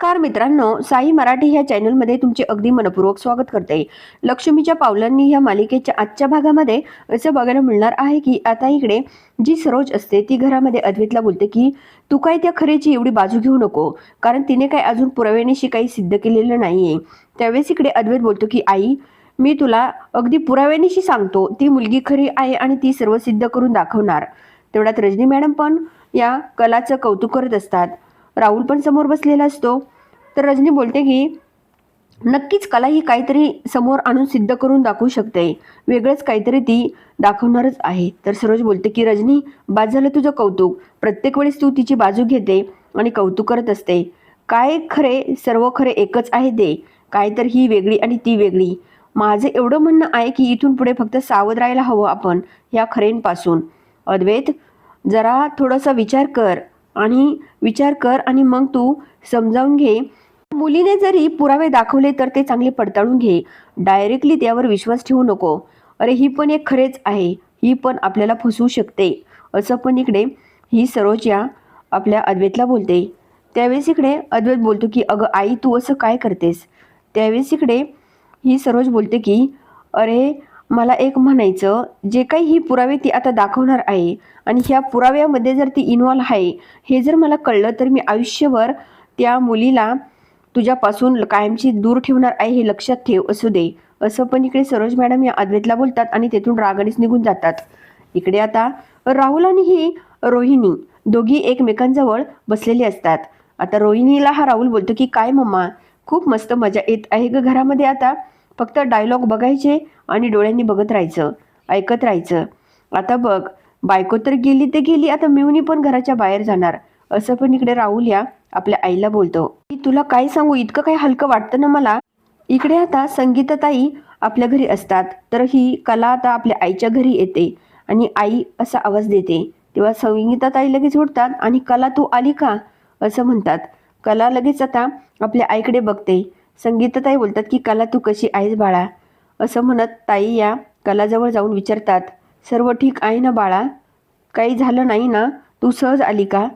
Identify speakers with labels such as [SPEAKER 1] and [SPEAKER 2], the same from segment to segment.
[SPEAKER 1] नमस्कार मित्रांनो साई मराठी ह्या चॅनलमध्ये तुमचे अगदी मनपूर्वक स्वागत करते. लक्ष्मीच्या पावलांनी ह्या मालिकेच्या आजच्या भागामध्ये असं बघायला मिळणार आहे की आता इकडे जी सरोज असते ती घरामध्ये अद्वैतला बोलते की तू काय त्या खरेची एवढी बाजू घेऊ नको? कारण तिने काय अजून पुराव्यानेशी काही सिद्ध केलेलं नाहीये. त्यावेळेस इकडे अद्वैत बोलतो की आई मी तुला अगदी पुराव्यानेशी सांगतो ती मुलगी खरी आहे आणि ती सर्व सिद्ध करून दाखवणार. तेवढ्यात रजनी मॅडम पण या कलाचं कौतुक करत असतात. राहुल पण समोर बसलेला असतो. तर रजनी बोलते की नक्कीच कला ही काहीतरी समोर आणून सिद्ध करून दाखवू शकते. वेगळंच काहीतरी ती दाखवणारच आहे. तर सरोज बोलते की रजनी बाद झालं तुझं कौतुक. प्रत्येक वेळेस तू तिची बाजू घेते आणि कौतुक करत असते. काय खरे सर्व खरे एकच आहे दे काय तर ही वेगळी आणि ती वेगळी. माझं एवढं म्हणणं आहे की इथून पुढे फक्त सावध राहायला हवं आपण या खरेंपासून. अद्वैत जरा थोडासा विचार कर आणि विचार कर आणि मग तू समजावून घे. मुलीने जरी पुरावे दाखवले तर ते चांगले पडताळून घे. डायरेक्टली त्यावर विश्वास ठेवू नको. अरे ही पण एक खरेच आहे. ही पण आपल्याला फसवू शकते. असं पण इकडे ही सरोज या आपल्या अद्वैतला बोलते. त्यावेळेस इकडे अद्वैत बोलतो की अगं आई तू असं काय करतेस? त्यावेळेस इकडे ही सरोज बोलते की अरे मला एक म्हणायचं जे काही ही पुरावे ती आता दाखवणार आहे आणि ह्या पुराव्यामध्ये जर ती इन्व्हॉल्व आहे हे जर मला कळलं तर मी आयुष्यभर त्या मुलीला तुझ्यापासून कायमची दूर ठेवणार आहे हे लक्षात ठेव असू दे. असं पण इकडे सरोज मॅडम या अद्वैतला बोलतात आणि तेथून रागानेच निघून जातात. इकडे आता राहुल आणि ही रोहिणी दोघी एकमेकांजवळ बसलेली असतात. आता रोहिणीला हा राहुल बोलतो की काय मम्मा खूप मस्त मजा येत आहे ग घरामध्ये आता. फक्त डायलॉग बघायचे आणि डोळ्यांनी बघत राहायचं ऐकत राहायचं. आता बघ बायको तर गेली ते गेली आता मिवनी पण घराच्या बाहेर जाणार. असं पण इकडे राहुल या आपल्या आईला बोलतो. की तुला काय सांगू? इतकं काही हलकं वाटतं ना मला? इकडे आता संगीताताई आपल्या घरी असतात तर ही कला आता आपल्या आईच्या घरी येते आणि आई असा आवाज देते. तेव्हा संगीताताई लगेच उठतात आणि कला तू आली का? असं म्हणतात. कला लगेच आता आपल्या आईकडे बघते. संगीताताई बोलतात की कला तू कशी आहेस बाळा? असं म्हणत ताई या कलाजवळ जाऊन विचारतात सर्व ठीक आहे ना बाळा? काही झालं नाही ना? तू सहज आली का?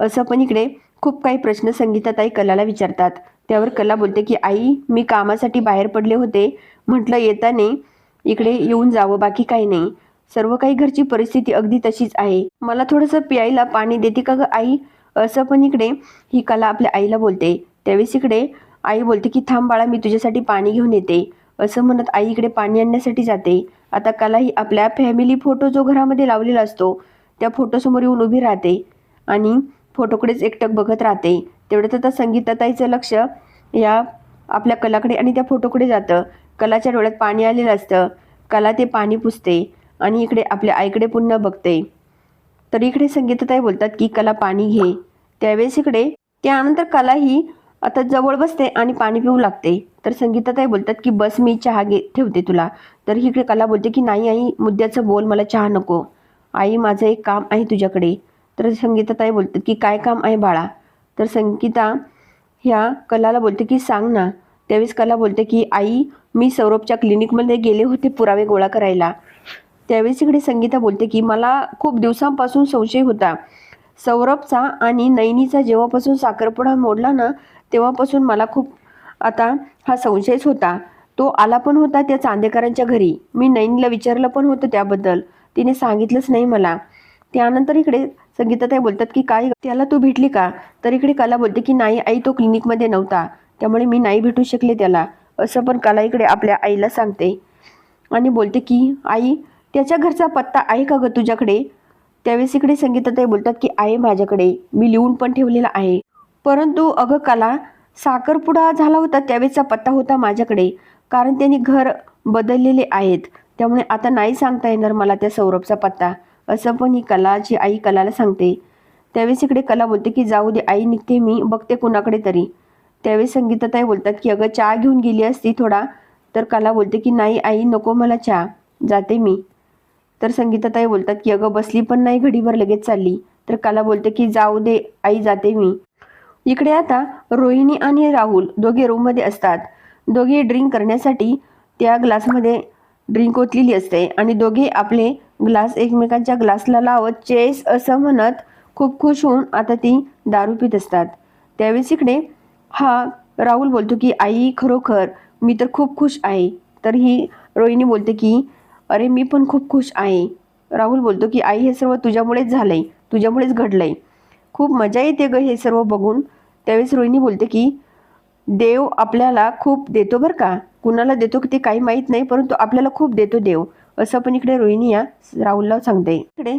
[SPEAKER 1] असं पण इकडे खूप काही प्रश्न संगीताताई कलाला विचारतात. त्यावर कला बोलते की आई मी कामासाठी बाहेर पडले होते. म्हटलं येताने इकडे येऊन जावं बाकी काही नाही. सर्व काही घरची परिस्थिती अगदी तशीच आहे. मला थोडंसं प्यायला पाणी देते का ग आई? असं पण इकडे ही कला आपल्या आईला बोलते. त्यावेळेस इकडे आई बोलते की थांब बाळा मी तुझ्यासाठी पाणी घेऊन येते. असं म्हणत आई इकडे पाणी आणण्यासाठी जाते. आता कला ही आपल्या फॅमिली फोटो जो घरामध्ये लावलेला असतो त्या फोटोसमोर येऊन उभी राहते आणि फोटोकडेच एकटक बघत राहते. तेवढ्यात आता संगीताताईचं लक्ष या आपल्या कलाकडे आणि त्या फोटोकडे जातं. कलाच्या डोळ्यात पाणी आलेलं असतं. कला ते पाणी पुसते आणि इकडे आपल्या आईकडे पुन्हा बघते. तर इकडे संगीताताई बोलतात की कला पाणी घे. त्यावेळेस इकडे त्यानंतर कला ही आता जवळ बसते आणि पाणी पिऊ लागते. तर संगीताताई बोलतात की बस मी चहा घे ठेवते तुला. तर इकडे कला बोलते की नाही आई मुद्द्याचं बोल मला चहा नको. आई माझं एक काम आहे तुझ्याकडे. तर संगीताताई बोलतात की काय काम आहे बाळा? तर संगीता ह्या कलाला बोलते की सांग ना. त्यावेळेस कला बोलते की आई मी सौरभच्या क्लिनिकमध्ये गेले होते पुरावे गोळा करायला. त्यावेळेस इकडे संगीता बोलते की मला खूप दिवसांपासून संशय होता. सौरभचा आणि नैनीचा जेव्हापासून साखरपुडा मोडला ना तेव्हापासून मला खूप आता हा संशयच होता. तो आला पण होता त्या चांदेकरांच्या घरी. मी नैनीला विचारलं पण होतं त्याबद्दल. तिने सांगितलंच नाही मला. त्यानंतर इकडे संगीताताई बोलतात की काय त्याला तू भेटली का? तर इकडे कला बोलते की नाही आई तो क्लिनिकमध्ये नव्हता. त्यामुळे मी नाही भेटू शकले त्याला. असं पण कला इकडे आपल्या आईला सांगते. आणि बोलते की आई त्याच्या घरचा पत्ता आहे का ग तुझ्याकडे? त्यावेळेस इकडे संगीताताई बोलतात की आहे माझ्याकडे. मी लिहून पण ठेवलेला आहे. परंतु अगं कला साखरपुडा झाला होता त्यावेळेचा पत्ता होता माझ्याकडे कारण त्यांनी घर बदललेले आहेत. त्यामुळे आता नाही सांगता येणार मला त्या सौरभचा पत्ता असं पण ही कलाची आई कलाला सांगते. त्यावेळेस इकडे कला बोलते की जाऊ दे आई निघते मी बघते कुणाकडे तरी. त्यावेळेस संगीताताई बोलतात की अगं चहा घेऊन गेली असती थोडा. तर कला बोलते की नाही आई नको मला चहा जाते मी. तर संगीताताई बोलतात की अगं बसली पण नाही घडीभर लगेच चालली. तर कला बोलते की जाऊ दे आई जाते मी. इकडे आता रोहिणी आणि राहुल दोघे रूममध्ये असतात. दोघे ड्रिंक करण्यासाठी त्या ग्लासमध्ये ड्रिंक ओतलेली असते आणि दोघे आपले ग्लास एकमेकांच्या ग्लासला लावत चेस असं म्हणत खूप खुश होऊन आता ती दारू पित असतात. त्यावेळेस इकडे हा राहुल बोलतो की आई खरोखर मी तर खूप खुश आहे. तर ही रोहिणी बोलते की अरे मी पण खूप खुश आहे. राहुल बोलतो की आई हे सर्व तुझ्यामुळेच झालंय. तुझ्यामुळेच घडलंय. खूप मजा येते ग हे सर्व बघून. त्यावेळेस रोहिणी बोलते की देव आपल्याला खूप देतो बरं का? कुणाला देतो की ते काही माहीत नाही परंतु आपल्याला खूप देतो देव. असं पण इकडे रोहिणी या राहुलला सांगते. इकडे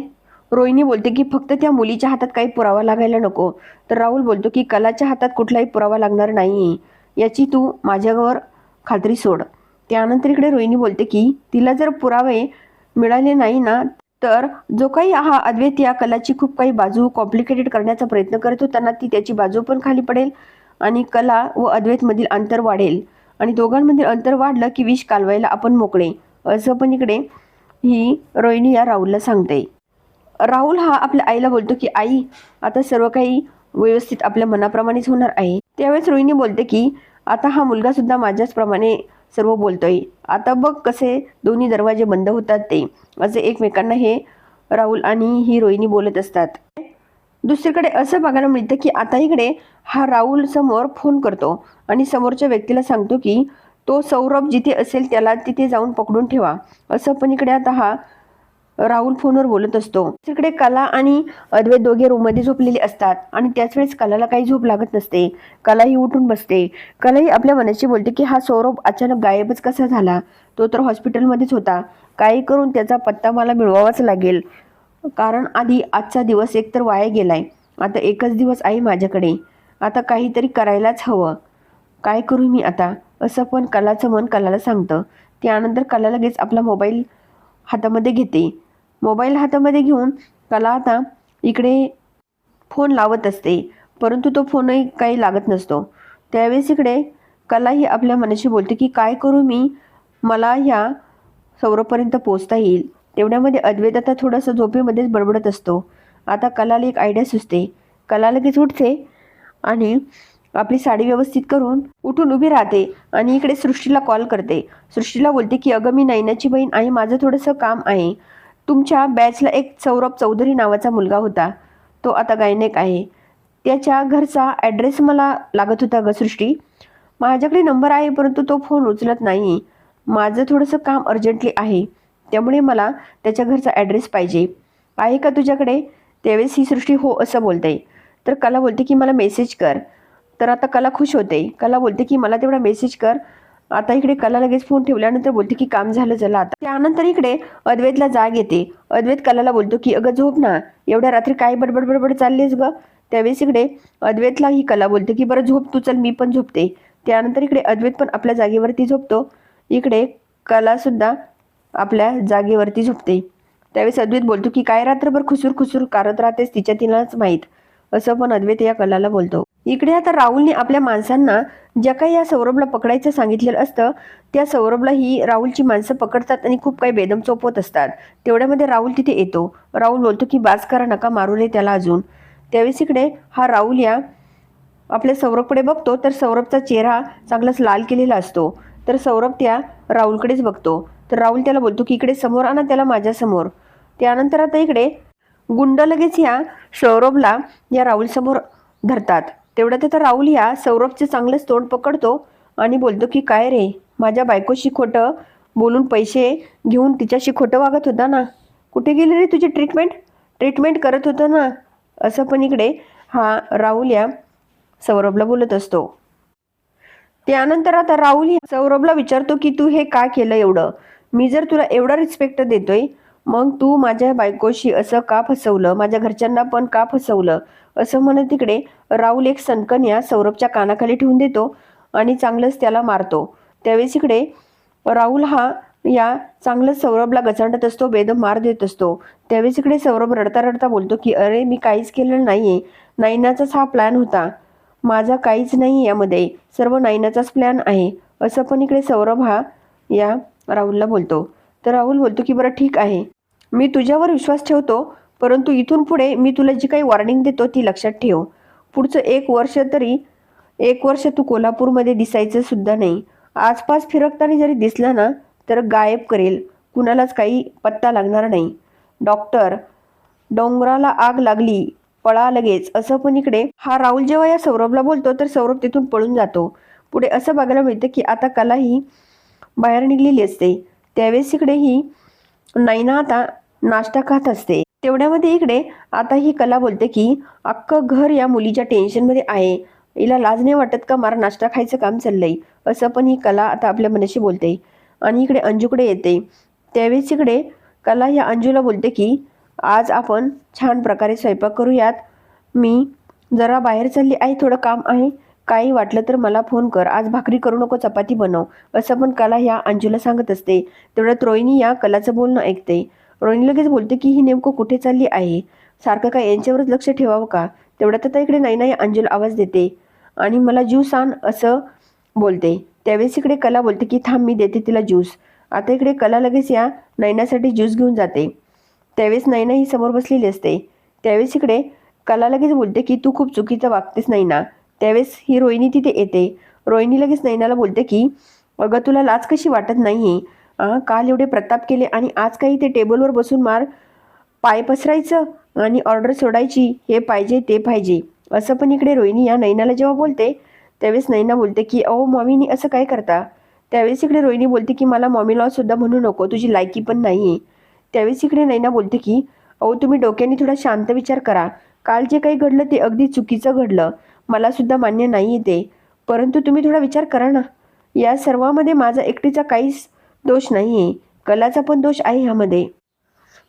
[SPEAKER 1] रोहिणी बोलते की फक्त त्या मुलीच्या हातात काही पुरावा लागायला नको. तर राहुल बोलतो की कलाच्या हातात कुठलाही पुरावा लागणार नाही याची तू माझ्यावर खात्री सोड. त्यानंतर इकडे रोहिणी बोलते की तिला जर पुरावे मिळाले नाही ना तर जो काही हा अद्वैत या कलाची खूप काही बाजू कॉम्प्लिकेटेड करण्याचा प्रयत्न करत होताना ती त्याची बाजू पण खाली पडेल आणि कला व अद्वैतमधील अंतर वाढेल. आणि दोघांमधील अंतर वाढलं की विष कालवायला आपण मोकळे. असं पण इकडे ही रोहिणी या राहुलला सांगते. राहुल हा आपल्या आईला बोलतो की आई आता सर्व काही व्यवस्थित आपल्या मनाप्रमाणेच होणार आहे. त्यावेळेस रोहिणी बोलते की आता हा मुलगा सुद्धा माझ्याच प्रमाणे सर्व बोलतोय. आता बघ कसे दोन्ही दरवाजे बंद होतात ते. असे एकमेकांना हे राहुल आणि ही रोहिणी बोलत असतात. दुसरीकडे असं बघायला मिळतं की आता इकडे हा राहुल समोर फोन करतो आणि समोरच्या व्यक्तीला सांगतो की तो सौरभ जिथे असेल त्याला तिथे जाऊन पकडून ठेवा. असं पण इकडे आता हा राहुल फोनवर बोलत असतो. तिकडे कला आणि अद्वैत दोघे रूममध्ये झोपलेले असतात. आणि त्याच वेळेस कलाला काही झोप लागत नसते. कलाही उठून बसते. कलाही आपल्या मनाशी बोलते की हा सौरभ अचानक गायबच कसा झाला? तो तर हॉस्पिटलमध्येच होता. काही करून त्याचा पत्ता मला मिळवावाच लागेल. कारण आधी आजचा दिवस एकतर वाया गेलाय. आता एकच दिवस आहे माझ्याकडे. आता काहीतरी करायलाच हवं. काय करू मी आता? असं पण कलाचं मन कलाला सांगतं. त्यानंतर कला लगेच आपला मोबाईल हातामध्ये घेते. मोबाईल हातामध्ये घेऊन कला आता इकडे फोन लावत असते परंतु तो फोनही काही लागत नसतो. त्यावेळेस इकडे कला ही आपल्या मनाशी बोलते की काय करू मी? मला ह्या सौरपर्यंत पोचता येईल. तेवढ्यामध्ये अद्वैत आता थोडंसं झोपेमध्येच बडबडत असतो. आता कलाला एक आयडिया सुचते. कला लगेच उठते आणि आपली साडी व्यवस्थित करून उठून उभी राहते आणि इकडे सृष्टीला कॉल करते. सृष्टीला बोलते की अगं मी नैनाची बहीण आहे माझं थोडंसं काम आहे. तुमच्या बॅचला एक सौरभ चौधरी नावाचा मुलगा होता. तो आता गायनेक आहे. त्याच्या घरचा ॲड्रेस मला लागत होता ग सृष्टी. माझ्याकडे नंबर आहे परंतु तो फोन उचलत नाही. माझं थोडंसं काम अर्जंटली आहे. त्यामुळे मला त्याच्या घरचा ॲड्रेस पाहिजे. आहे का तुझ्याकडे? त्यावेळेस ही सृष्टी हो असं बोलते. तर कला बोलते की मला मेसेज कर. तर आता कला खुश होते. कला बोलते की मला तेवढा मेसेज कर. आता इकडे कला लगेच फोन ठेवल्यानंतर बोलते की काम झालं चला आता. त्यानंतर इकडे अद्वैतला जाग येते. अद्वैत कलाला बोलतो की अगं झोप ना एवढ्या रात्री काय बडबड बडबड चाललीस ग? त्यावेळेस इकडे अद्वैतला ही कला बोलते की बरं झोप तू चल मी पण झोपते. त्यानंतर इकडे अद्वैत पण आपल्या जागेवरती झोपतो. इकडे कला सुद्धा आपल्या जागेवरती झोपते. त्यावेळेस अद्वैत बोलतो की काय रात्रभर खुसूर खुसूर करत राहतेस तिच्या तिलाच माहीत. असं पण अद्वैत या कलाला बोलतो. इकडे आता राहुलने आपल्या माणसांना ज्या काही या सौरभला पकडायचं सांगितलेलं असतं त्या सौरभला ही राहुलची माणसं पकडतात आणि खूप काही बेदम चोपवत असतात. तेवढ्यामध्ये राहुल तिथे येतो. राहुल बोलतो की बाज करा नका मारू रे त्याला अजून. त्यावेळेस इकडे हा राहुल या आपल्या सौरभकडे बघतो तर सौरभचा चेहरा चांगलाच लाल केलेला असतो. तर सौरभ त्या राहुलकडेच बघतो. तर राहुल त्याला बोलतो की इकडे समोर आणा त्याला माझ्यासमोर. त्यानंतर आता इकडे गुंड लगेच ह्या सौरभला या राहुल समोर धरतात. तेवढ्यात आता राहुल ह्या सौरभचे चांगलंच तोंड पकडतो आणि बोलतो की काय रे माझ्या बायकोशी खोटं बोलून पैसे घेऊन तिच्याशी खोटं वागत होता ना? कुठे गेली रे तुझी ट्रीटमेंट? ट्रीटमेंट करत होतं ना? असं पण इकडे हा राहुल या सौरभला बोलत असतो. त्यानंतर आता राहुल सौरभला विचारतो की तू हे का केलं एवढं? मी जर तुला एवढा रिस्पेक्ट देतोय मग तू माझ्या बायकोशी असं का फसवलं? माझ्या घरच्यांना पण का फसवलं? असं म्हणत तिकडे राहुल एक सनकन या सौरभच्या कानाखाली ठेवून देतो आणि चांगलंच त्याला मारतो. त्यावेळेस इकडे राहुल हा या चांगलंच सौरभला गचांडत असतो बेदम मार देत असतो. त्यावेळेस इकडे सौरभ रडता रडता बोलतो की अरे मी काहीच केलेलं आहे नायनाचाच हा प्लॅन होता. माझा काहीच नाही यामध्ये. सर्व नायनाचाच प्लॅन आहे. असं पण इकडे सौरभ हा या राहुलला बोलतो. तर राहुल बोलतो की बरं ठीक आहे. मी तुझ्यावर विश्वास ठेवतो परंतु इथून पुढे मी तुला जी काही वॉर्निंग देतो ती लक्षात ठेव. पुढचं एक वर्ष तरी एक वर्ष तू कोल्हापूरमध्ये दिसायचं सुद्धा नाही. आसपास फिरकताना जरी दिसला ना तर गायब करेल. कुणालाच काही पत्ता लागणार नाही. डॉक्टर डोंगराला आग लागली पळा लगेच. असं पण इकडे हा राहुल जेव्हा या सौरभला बोलतो तर सौरभ तिथून पळून जातो. पुढे असं बघायला मिळतं की आता कला ही बाहेर निघलेली असते. त्यावेळेस इकडे ही नैना आता नाश्ता खात असते. तेवढ्यामध्ये इकडे आता ही कला बोलते की अख्खं घर या मुलीच्या टेन्शनमध्ये आहे. हिला लाज नाही वाटत का मला नाश्ता खायचं काम चाललंय? असं पण ही कला आता आपल्या मनाशी बोलते. आणि इकडे अंजूकडे येते. त्यावेळेस इकडे कला या अंजूला बोलते की आज आपण छान प्रकारे स्वयंपाक करूयात. मी जरा बाहेर चालली आहे थोडं काम आहे. काही वाटलं तर मला फोन कर. आज भाकरी करू नको चपाती बनव. असं पण कला ह्या अंजूला सांगत असते. तेवढ्यात रोहिणी या कलाचं बोलणं ऐकते. रोहिणी लगेच बोलते की ही नेमकं कुठे चालली आहे? सारखं काय यांच्यावरच लक्ष ठेवावं का? तेवढ्यात आता इकडे नाही नाही अंजल आवाज देते आणि मला ज्यूस आण असं बोलते. त्यावेळेस इकडे कला बोलते की थांब मी देते तिला ज्यूस. आता इकडे कला लगेच या नैनासाठी ज्यूस घेऊन जाते. त्यावेळेस नैना ही समोर बसलेली असते. त्यावेळेस इकडे कला लगेच बोलते की तू खूप चुकीचं वागतेस नैना त्यावेळेस ही रोहिणी तिथे येते. रोहिणी लगेच नैनाला बोलते की अगं तुला लाज कशी वाटत नाही काल एवढे प्रताप केले आणि आज काही ते टेबलवर बसून मार पाय पसरायचं आणि ऑर्डर सोडायची हे पाहिजे ते पाहिजे. असं पण इकडे रोहिणी या नैनाला जेव्हा बोलते त्यावेळेस नैना बोलते की अहो मॉमीनी असं काय करता? त्यावेळेस इकडे रोहिणी बोलते की मला मॉमीला सुद्धा म्हणू नको तुझी लायकी पण नाही त्यावेळेस इकडे नैना बोलते की अहो तुम्ही डोक्याने थोडा शांत विचार करा. काल जे काही घडलं ते अगदी चुकीचं घडलं. मला सुद्धा मान्य नाही ते. परंतु तुम्ही थोडा विचार करा ना. या सर्वामध्ये माझा एकटीचा काहीच दोष नाही आहे कलाचा पण दोष आहे ह्यामध्ये.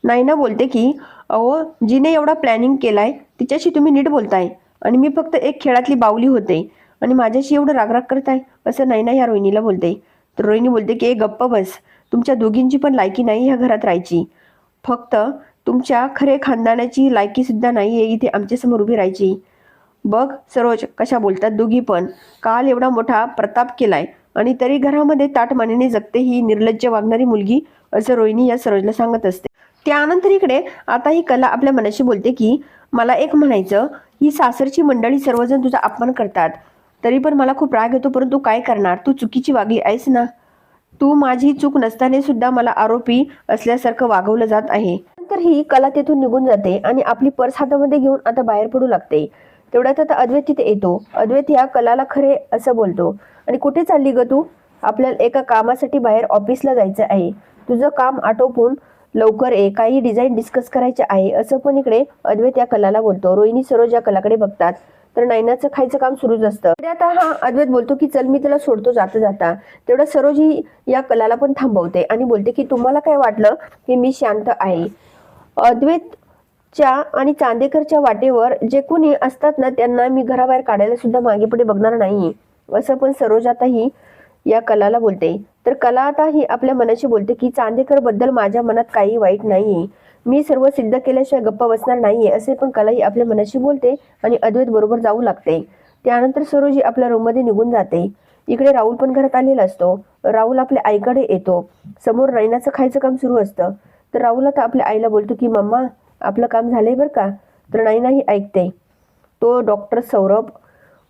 [SPEAKER 1] नायना बोलते की अहो जिने एवढा प्लॅनिंग केलाय तिच्याशी तुम्ही नीट बोलताय. आणि मी फक्त एक खेळातली बावली होते. आणि माझ्याशी एवढं रागराग करताय असं नायना ह्या रोहिणीला बोलते. तर रोहिणी बोलते की ए गप्प बस. तुमच्या दोघींची पण लायकी नाही ह्या घरात राहायची. फक्त तुमच्या खरे खानदानाची लायकी सुद्धा नाही आहे इथे आमच्यासमोर उभी राहायची. बघ सरोज कशा बोलतात दोघी पण. काल एवढा मोठा प्रताप केलाय. आणि तरी घरामध्ये ताटमानेने जगते ही निर्लज्ज वागणारी मुलगी असं रोहिणी या सरोजला सांगत असते. त्यानंतर इकडे आता ही कला आपल्या मनाशी बोलते की मला एक म्हणायचं ही सासरची मंडळी सर्वजण तुझा अपमान करतात. तरी पण मला खूप राग येतो परंतु काय करणार? तू चुकीची वागली आहेस ना? तू माझी चूक नसताना सुद्धा मला आरोपी असल्यासारखं वागवलं जात आहे. नंतर ही कला तेथून निघून जाते आणि आपली पर्स हातामध्ये घेऊन आता बाहेर पडू लागते. तेवढ्यात आता अद्वैत तिथे येतो. अद्वैत या कलाला खरे असं बोलतो. आणि कुठे चालली ग तू? आपल्याला एका कामासाठी बाहेर ऑफिसला जायचं आहे. तुझं काम आटोपून लवकर ये. काही डिझाईन डिस्कस करायचे आहे. असं पण इकडे अद्वैत या कलाला बोलतो. रोहिणी सरोज या कलाकडे बघतात. तर नैनाचं खायचं काम सुरूच असतं. आता हा अद्वैत बोलतो की चल मी त्याला सोडतो जाता जाता. तेवढं सरोज ही या कलाला पण थांबवते आणि बोलते की तुम्हाला काय वाटलं की मी शांत आहे? अद्वैत च्या आणि चांदेकरच्या वाटेवर जे कोणी असतात ना त्यांना मी घराबाहेर काढायला सुद्धा मागे पुढे बघणार नाही. असं पण सरोज आता ही या कलाला बोलते. तर कला आता ही आपल्या मनाशी बोलते की चांदेकरबद्दल माझ्या मनात काही वाईट नाही. मी सर्व सिद्ध केल्याशिवाय गप्पा बसणार नाहीये असे पण कला ही आपल्या मनाशी बोलते आणि अद्वैत बरोबर जाऊ लागते. त्यानंतर सरोज ही आपल्या रूममध्ये निघून जाते. इकडे राहुल पण घरात आलेला असतो. राहुल आपल्या आईकडे येतो. समोर रैनाचं खायचं काम सुरू असतं. तर राहुल आता आपल्या आईला बोलतो की मम्मा आपलं काम झालंय बरं का? तर नैना ही ऐकते. तो डॉक्टर सौरभ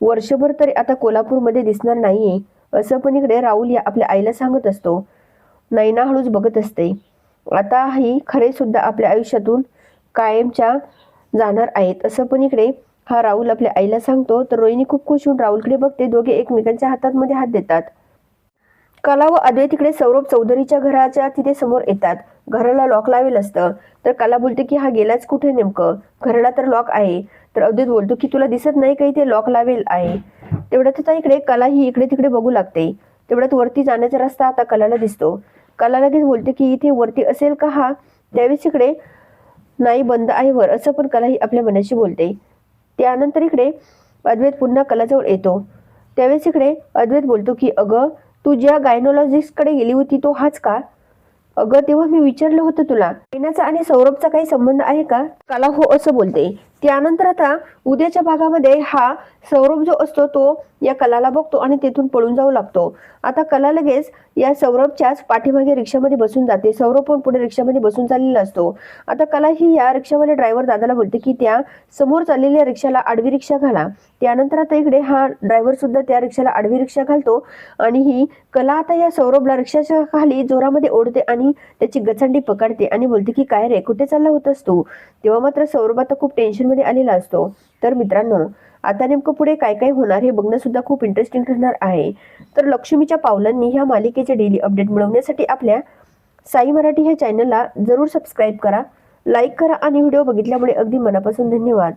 [SPEAKER 1] वर्षभर तरी आता कोल्हापूरमध्ये दिसणार नाहीये असं पण इकडे राहुल या आपल्या आईला सांगत असतो. नैना हळूच बघत असते. आता ही खरे सुद्धा आपल्या आयुष्यातून कायमच्या जाणार आहेत असं पण इकडे हा राहुल आपल्या आईला सांगतो. तर रोहिणी खूप खुश होऊन राहुलकडे बघते. दोघे एकमेकांच्या हातात मध्ये हात देतात. कला व अद्वैत इकडे सौरभ चौधरीच्या घराच्या तिथे समोर येतात. घराला लॉक लावेल असतं. तर कला बोलते की हा गेलाच कुठे नेमकं? घराला तर लॉक आहे. तर अद्वैत बोलतो की तुला दिसत नाही काही ते लॉक लावेल आहे? तेवढ्यात आता इकडे कला ही इकडे तिकडे बघू लागते. तेवढ्यात वरती जाण्याचा रस्ता आता कलाला दिसतो. कला लगेच बोलते की इथे वरती असेल का हा? त्यावेळेस इकडे नाही बंद आहे वर. असं पण कला ही आपल्या मनाशी बोलते. त्यानंतर इकडे अद्वैत पुन्हा कलाजवळ येतो. त्यावेळेस इकडे अद्वैत बोलतो की अगं तू ज्या गायनोलॉजिस्टकडे गेली होती तो हाच का? अगं तेव्हा मी विचारलं होतं तुला नैनाचा आणि सौरभचा काही संबंध आहे का? कला हो असं बोलते. त्यानंतर आता उद्याच्या भागामध्ये हा सौरभ जो असतो तो या कलाला बघतो आणि तेथून पळून जाऊ लागतो. आता कला लगेच या सौरभच्याच पाठीमागे रिक्षामध्ये बसून जाते. सौरभ पण पुढे रिक्षामध्ये बसून चाललेला असतो. आता कला ही या रिक्षावाले ड्रायव्हर दादाला बोलते की त्या समोर चाललेल्या रिक्षाला आडवी रिक्षा घाला. त्यानंतर आता इकडे हा ड्रायव्हर सुद्धा त्या रिक्षाला आडवी रिक्षा घालतो आणि ही कला आता या सौरभला रिक्षाच्या खाली जोरामध्ये ओढते आणि त्याची गचंडी पकडते आणि बोलते की काय रे कुठे चालला होतास तू? तेव्हा मात्र सौरभ आता खूप टेन्शनमध्ये आलेला असतो. तर मित्रांनो आता नेमकं पुढे काय काय होणार हे बघणं सुद्धा खूप इंटरेस्टिंग ठरणार आहे. तर लक्ष्मीच्या पावलांनी ह्या मालिकेचे डेली अपडेट मिळवण्यासाठी आपल्या साई मराठी ह्या चॅनलला जरूर सबस्क्राईब करा लाईक करा आणि व्हिडिओ बघितल्यामुळे अगदी मनापासून धन्यवाद.